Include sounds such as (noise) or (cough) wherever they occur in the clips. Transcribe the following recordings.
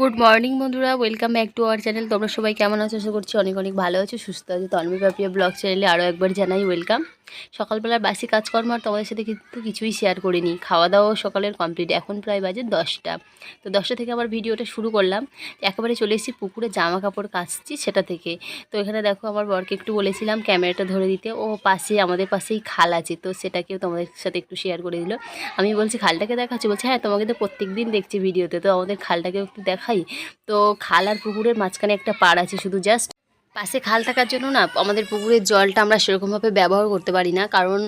Good morning বন্ধুরা। Welcome back to our channel তোমরা সবাই কেমন আছো? আশা করছি অনেক অনেক ভালো আছো, সুস্থ আছো। তন্মী পাপিয়া ব্লগ চ্যানেলে আরও একবার জানাই ওয়েলকাম সকালবেলার বাসি কাজকর্ম আর তোমাদের সাথে কিন্তু কিছুই শেয়ার করিনি। খাওয়া দাওয়াও সকালের কমপ্লিট এখন প্রায় বাজে দশটা। তো দশটা থেকে আবার ভিডিওটা শুরু করলাম। একেবারে চলে এসেছি পুকুরে জামা কাপড় কাচছি সেটা থেকে। তো এখানে দেখো আমার বরকে একটু বলেছিলাম ক্যামেরাটা ধরে দিতে। ও পাশে, আমাদের পাশেই খাল আছে, তো সেটাকেও তোমাদের সাথে একটু শেয়ার করে দিল। আমি বলছি, খালটাকে দেখাচ্ছি? বলছে হ্যাঁ তোমাকে তো প্রত্যেক দিন দেখছি ভিডিওতে, তো আমাদের খালটাকেও একটু দেখাই। তো খাল আর পুকুরের মাঝখানে একটা পাড় আছে, শুধু জাস্ট পাশে খাল থাকার জন্য না আমাদের পুকুরের জলটা আমরা সেরকমভাবে ব্যবহার করতে পারি না। কারণ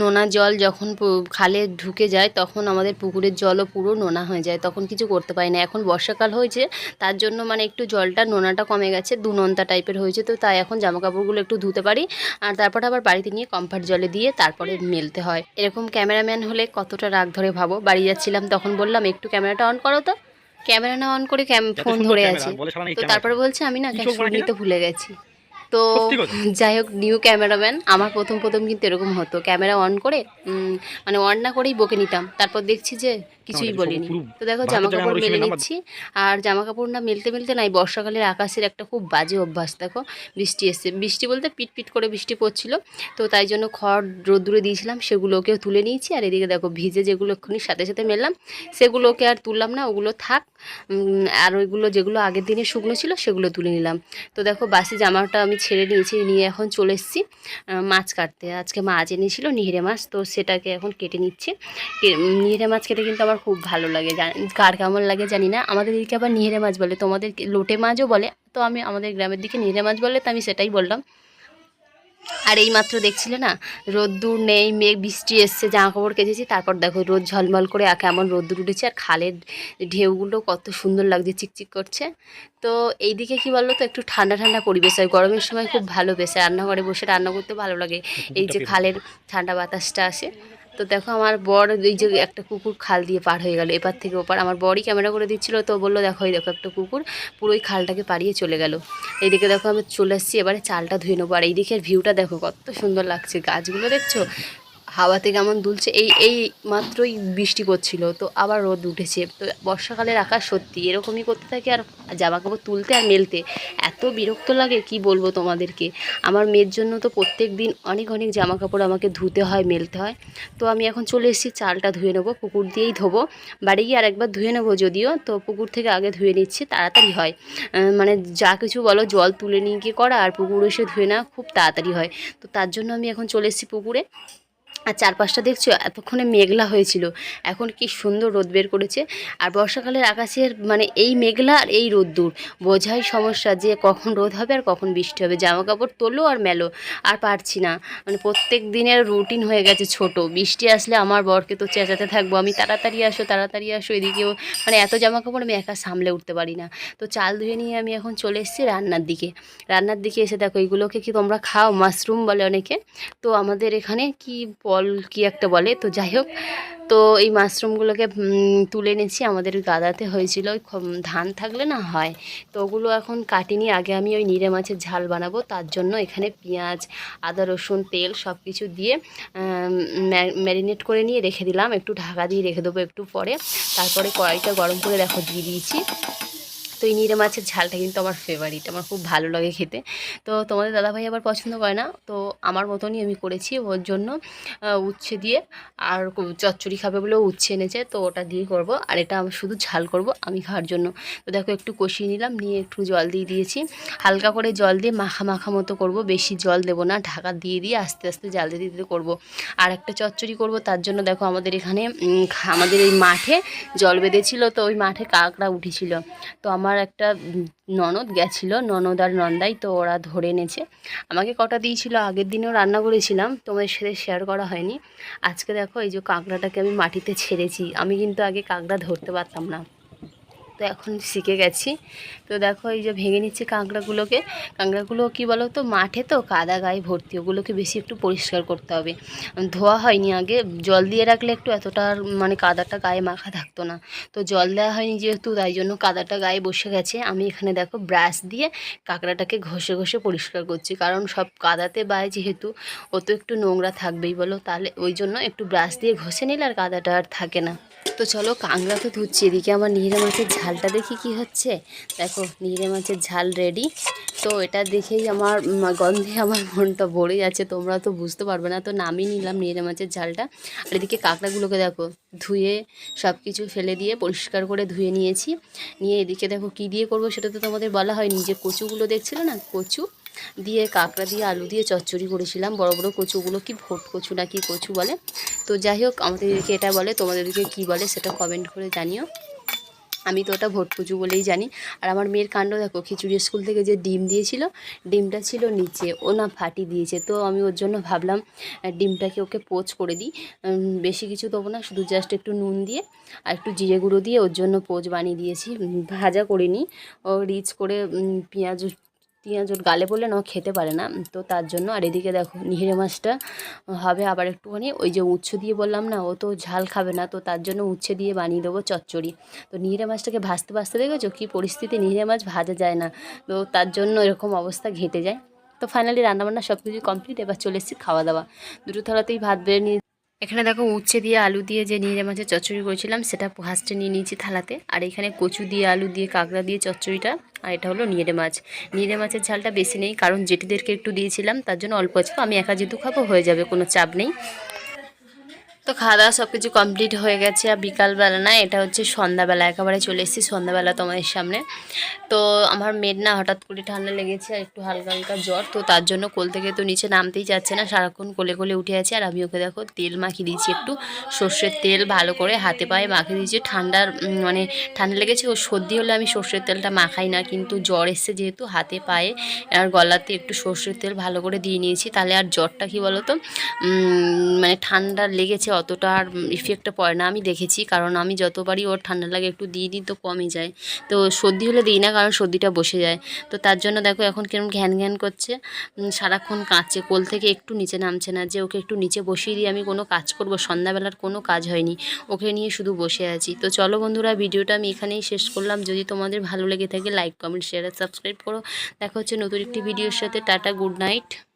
নোনা জল যখন খালে ঢুকে যায় তখন আমাদের পুকুরের জলও পুরো নোনা হয়ে যায়। তখন কিছু করতে পারি না। এখন বর্ষাকাল হয়েছে, তার জন্য মানে একটু জলটা নোনাটা কমে গেছে দু নোনতা টাইপের হয়েছে। তো তাই এখন জামা কাপড়গুলো একটু ধুতে পারি আর তারপরে আবার বাড়িতে নিয়ে কমফার্ট জলে দিয়ে তারপরে মেলতে হয়। এরকম ক্যামেরাম্যান হলে কতটা রাগ ধরে ভাবো? বাড়ি যাচ্ছিলাম তখন বললাম, একটু ক্যামেরাটা অন করো তো। ক্যামেরা না অন করে ফোন ধরে আছে। তো তারপরে বলছে আমি না ক্যামেরা নিতে ভুলে গেছি। তো যাই হোক নিউ ক্যামেরাম্যান আমার প্রথম প্রথম কিন্তু এরকম হতো। ক্যামেরা অন করে মানে অন না করেই বকে নিতাম। তারপর দেখছি যে কিছুই বলিনি। তো দেখো জামা কাপড় মেলে নিচ্ছি। আর জামা কাপড় না মেলতে মেলতে নাই বর্ষাকালের আকাশের একটা খুব বাজে অভ্যাস দেখো। বৃষ্টি এসছে। বৃষ্টি বলতে পিট পিট করে বৃষ্টি পড়ছিল। তো তাই জন্য খড় রোদ্দুরে দিয়েছিলাম সেগুলোকেও তুলে নিয়েছি। আর এদিকে দেখো ভিজে যেগুলো এক্ষুনি সাথে সাথে মেললাম সেগুলোকে আর তুললাম না ওগুলো থাক। আর ওইগুলো যেগুলো আগের দিনে শুকনো ছিল সেগুলো তুলে নিলাম। তো দেখো বাসি জামাটা আমি ছেড়ে নিয়েছি নিয়ে এখন চলে এসেছি মাছ কাটতে। আজকে মাছ এনেছিল নিহিরে মাছ তো সেটাকে এখন কেটে নিচ্ছে। নিহিরে মাছ কেটে কিন্তু আমার খুব ভালো লাগে জান- কার কেমন লাগে জানি না। আমাদের দিকে আবার নিহেরে মাছ বলে তোমাদের লোটে মাছও বলে। তো আমি আমাদের গ্রামের দিকে নিহেরে মাছ বলে তো আমি সেটাই বললাম। আর এই মাত্র দেখছিলে না রোদ্দুর নেই মেঘ বৃষ্টি এসছে জামা কাপড় কেচেছি তারপর দেখো রোদ ঝলমল করে কেমন রোদ্দুর উঠেছে আর খালের ঢেউগুলো কত সুন্দর লাগছে চিকচিক করছে। তো এইদিকে কি বলতো তো একটু ঠান্ডা ঠান্ডা পরিবেশ হয় গরমের সময় খুব ভালো বেশে রান্নাঘরে বসে রান্না করতে ভালো লাগে। এই যে (laughs) খালের ঠান্ডা বাতাসটা আসে। তো দেখো আমার বর এই যে একটা কুকুর খাল দিয়ে পার হয়ে গেল। এপার থেকে ওপার আমার বরই ক্যামেরা করে দিচ্ছিল, তো বলল, দেখো, এই দেখো একটা কুকুর। পুরো ওই খালটাকে পাড়িয়ে চলে গেল। এইদিকে দেখো আমি চলে আসছি এবারে চালটা ধুয়ে নেব। আর এইদিকের ভিউটা দেখো কত সুন্দর লাগছে। গাছগুলো দেখছ? হাওয়াতে কেমন দুলছে, এই এই মাত্রই বৃষ্টি পড়ছিল, তো আবার রোদ উঠেছে। তো বর্ষাকালের আকাশ সত্যি এরকমই করতে থাকে আর জামা কাপড় তুলতে আর মেলতে। এত বিরক্ত লাগে, কি বলব তোমাদেরকে? আমার মেয়ের জন্য তো প্রত্যেক দিন অনেক অনেক জামা কাপড় আমাকে ধুতে হয়, মেলতে হয়। তো আমি এখন চলে এসেছি, চালটা ধুয়ে নেব, পুকুর দিয়েই ধোবো। বাড়ি গিয়ে আরেকবার ধুয়ে নেব যদিও, তো পুকুর থেকে আগে ধুয়ে নিচ্ছি, তাড়াতাড়ি হয়। মানে যা কিছু বলো, জল তুলে নিয়ে গিয়ে করা আর পুকুর এসে ধুয়ে নেওয়া খুব তাড়াতাড়ি হয়। তো তার জন্য আমি এখন চলে এসেছি পুকুরে। আর চারপাশটা দেখছ, এতক্ষণে মেঘলা হয়েছিল। এখন কি সুন্দর রোদ বের করেছে। আর বর্ষাকালের আকাশের মানে এই মেঘলা আর এই রোদ্দুর, বোঝাই সমস্যা যে কখন রোদ হবে আর কখন বৃষ্টি হবে। জামা কাপড় তোলো আর মেলো, আর পারছি না। মানে প্রত্যেক দিনের রুটিন হয়ে গেছে ছোট। বৃষ্টি আসলে আমার বরকে তো চেঁচাতে থাকব। আমি তাড়াতাড়ি আসো তাড়াতাড়ি আসো এদিকেও মানে এত জামা কাপড় আমি একা সামলে উঠতে পারি না। তো চাল ধুয়ে নিয়ে আমি এখন চলে এসেছি রান্নার দিকে। রান্নার দিকে এসে দেখো, এগুলোকে কি তোমরা খাও? মাশরুম বলে অনেকে। তো আমাদের এখানে কি বল কি একটা বলে, তো যাই হোক। তো এই মাশরুমগুলোকে তুলে এনেছি। আমাদের গাদাতে হয়েছিল ধান থাকলে না হয়। তো ওগুলো এখন কাটিনি। আগে আমি ওই নিরে মাছের ঝাল বানাবো। তার জন্য এখানে পেঁয়াজ, আদা, রসুন, তেল সব কিছু দিয়ে ম্যারিনেট করে নিয়ে রেখে দিলাম। একটু ঢাকা দিয়ে রেখে দেবো একটু পরে। তারপরে কড়াইটা গরম করে দেখো, দিয়ে দিয়েছি। তো এই নিরে মাছের ঝালটা কিন্তু আমার ফেভারিট আমার খুব ভালো লাগে খেতে। তো তোমাদের দাদাভাই আবার পছন্দ করে না, তো আমার মতনই আমি করেছি ওর জন্য উচ্ছে দিয়ে। আর চচ্চড়ি খাবে বলেও উচ্ছে এনেছে, তো ওটা দিয়ে করব। আর এটা আমি শুধু ঝাল করব, আমি খাওয়ার জন্য। তো দেখো একটু কষিয়ে নিলাম, নিয়ে একটু জল দিয়ে দিয়েছি। হালকা করে জল দিয়ে মাখা মাখা মতো করব, বেশি জল দেবো না, ঢাকা দিয়ে দিয়ে আস্তে আস্তে জাল দিয়ে দিতে করব। আর একটা চচ্চড়ি করব, তার জন্য দেখো আমাদের এখানে আমাদের এই মাঠে জল বেঁধেছিল, তো ওই মাঠে কাঁকড়া উঠেছিল। তো আমার একটা ননদ গেছিল, ননদ আর নন্দাই তো ওরা ধরে এনেছে। আমাকে কটা দিয়েছিল, আগের দিনেও রান্না করেছিলাম, তোমাদের সাথে শেয়ার করা হয়নি। আজকে দেখো এই যে কাঁকড়াটাকে আমি মাটিতে ছেড়েছি, আমি কিন্তু আগে কাঁকড়া ধরতে পারতাম না। তো এখন শিখে গেছি। তো দেখো এই যে ভেঙে নিচ্ছে কাঁকড়াগুলোকে। কাঁকড়াগুলো কি বলো তো মাঠে তো কাদা গায়ে ভর্তি, ওগুলোকে বেশি একটু পরিষ্কার করতে হবে। ধোয়া হয়নি আগে, জল দিয়ে রাখলে একটু এতটা মানে কাদাটা গায়ে মাখা থাকতো না। তো জল দেওয়া হয়নি যেহেতু, তাই জন্য কাদাটা গায়ে বসে গেছে। আমি এখানে দেখো ব্রাশ দিয়ে কাঁকড়াটাকে ঘষে ঘষে পরিষ্কার করছি। কারণ সব কাদাতে বায় যেহেতু, ও তো একটু নোংরা থাকবেই বলো, তাহলে ওই জন্য একটু ব্রাশ দিয়ে ঘষে নিলে আর কাদাটা আর থাকে না। তো চলো কাংড়া তো ধুচ্ছি, এদিকে আমার নিহিরে মাছের ঝালটা দেখি কি হচ্ছে। দেখো, নিহিরে মাছের ঝাল রেডি তো এটা দেখেই আমার গন্ধে আমার মনটা ভরে যাচ্ছে, তোমরা তো বুঝতে পারবে না। তো নামিয়ে নিলাম নিহিরে মাছের ঝালটা। আর এদিকে কাঁকড়াগুলোকে দেখো, ধুয়ে সব কিছু ফেলে দিয়ে পরিষ্কার করে ধুয়ে নিয়েছি। নিয়ে এদিকে দেখো কী দিয়ে করব সেটা তো তোমাদের বলা হয়নি। যে কচুগুলো দেখছিলে না, কচু? দিয়ে কাঁকড়া দিয়ে আলু দিয়ে চচ্চড়ি করেছিলাম। বড় বড় কচুগুলো কি ভোট কচু না কি কচু বলে? তো যাই হোক, আমাদেরকে এটা বলে, তোমাদেরকে কী বলে সেটা কমেন্ট করে জানিও। আমি তো ওটা ভোট কচু বলেই জানি। আর আমার মেয়ের কাণ্ড দেখো, খিচুড়ি স্কুল থেকে যে ডিম দিয়েছিল, ডিমটা ছিল নিচে, ও না ফাটি দিয়েছে। তো আমি ওর জন্য ভাবলাম ডিমটাকে ওকে পোচ করে দিই। বেশি কিছু দেবো না, শুধু জাস্ট একটু নুন দিয়ে আর একটু জিরে গুঁড়ো দিয়ে ওর জন্য পোচ বানিয়ে দিয়েছি। ভাজা করিনি। ও রিচ করে পেঁয়াজ পেঁয়াজ ওর গালে পড়লে না খেতে পারে না। তো তার জন্য, আর এদিকে দেখো, নিহিরে মাছটা হবে আবার একটুখানি, ওই যে উচ্ছে দিয়ে বললাম না, ও তো ঝাল খাবে না, তো তার জন্য উচ্ছে দিয়ে বানিয়ে দেবো চচ্চড়ি। তো নিহিরে মাছটাকে ভাজতে ভাজতে দেখেছ কী পরিস্থিতি? নিহিরে মাছ ভাজা যায় না, তো তার জন্য এরকম অবস্থা ঘেটে যায়। তো ফাইনালি রান্নাবান্না সব কিছু কমপ্লিট এবার চলে এসেছি খাওয়া দাওয়া। দুটো থালাতেই ভাত বেড়ে নিয়ে এখানে দেখো উচ্ছে দিয়ে আলু দিয়ে যে নিয়ে মাছের চচ্চড়ি করেছিলাম, সেটা ফার্স্টে নিয়ে নিয়েছি থালাতে। আর এখানে কচু দিয়ে, আলু দিয়ে, কাঁকড়া দিয়ে চচ্চড়িটা, আর এটা হলো নিয়ে মাছ। নিয়ে মাছের ঝালটা বেশি নেই, কারণ জেঠিদেরকে একটু দিয়েছিলাম, তার জন্য অল্প আছে। আমি একা যেহেতু খাব, হয়ে যাবে, কোনো চাপ নেই। তো খাওয়া দাওয়া সব কিছু কমপ্লিট হয়ে গেছে আর বিকালবেলা না, এটা হচ্ছে সন্ধ্যাবেলা, একেবারে চলে এসেছি সন্ধ্যাবেলা তোমাদের সামনে। তো আমার মেয়ের না হঠাৎ করে ঠান্ডা লেগেছে আর একটু হালকা হালকা জ্বর, তো তার জন্য কোল থেকে তো নিচে নামতেই যাচ্ছে না, সারাক্ষণ কোলে কোলে উঠে আছে আর আমি ওকে দেখো তেল মাখিয়ে দিয়েছি একটু, সর্ষের তেল ভালো করে হাতে পায়ে মাখিয়ে দিয়েছি, ঠান্ডার মানে ঠান্ডা লেগেছে, ও সর্দি হলে আমি সর্ষের তেলটা মাখাই না, কিন্তু জ্বর এসছে যেহেতু হাতে পায়ে, আর গলাতে একটু সর্ষের তেল ভালো করে দিয়ে নিয়েছি, তাহলে আর জ্বরটা কি বলো তো মানে ঠান্ডা লেগেছে অতটা আর ইফেক্টটা পড়ে না, আমি দেখেছি। কারণ আমি যতবারই ওর ঠান্ডা লাগে একটু দিয়ে দিই, তো কমই যায়। তো সর্দি হলে দিই না, কারণ সর্দিটা বসে যায়। তো তার জন্য দেখো এখন কিরম ঘ্যান ঘ্যান করছে। সারাক্ষণ কাঁদছে, কোল থেকে একটু নিচে নামছে না। যে ওকে একটু নিচে বসিয়ে দিয়ে আমি কোনো কাজ করব, সন্ধ্যাবেলার কোনো কাজ হয়নি। ওকে নিয়ে শুধু বসে আছি। তো চলো বন্ধুরা, ভিডিওটা আমি এখানেই শেষ করলাম। যদি তোমাদের ভালো লেগে থাকে লাইক কমেন্ট শেয়ার আর সাবস্ক্রাইব করো। দেখা হচ্ছে নতুন একটি ভিডিওর সাথে। Tata good night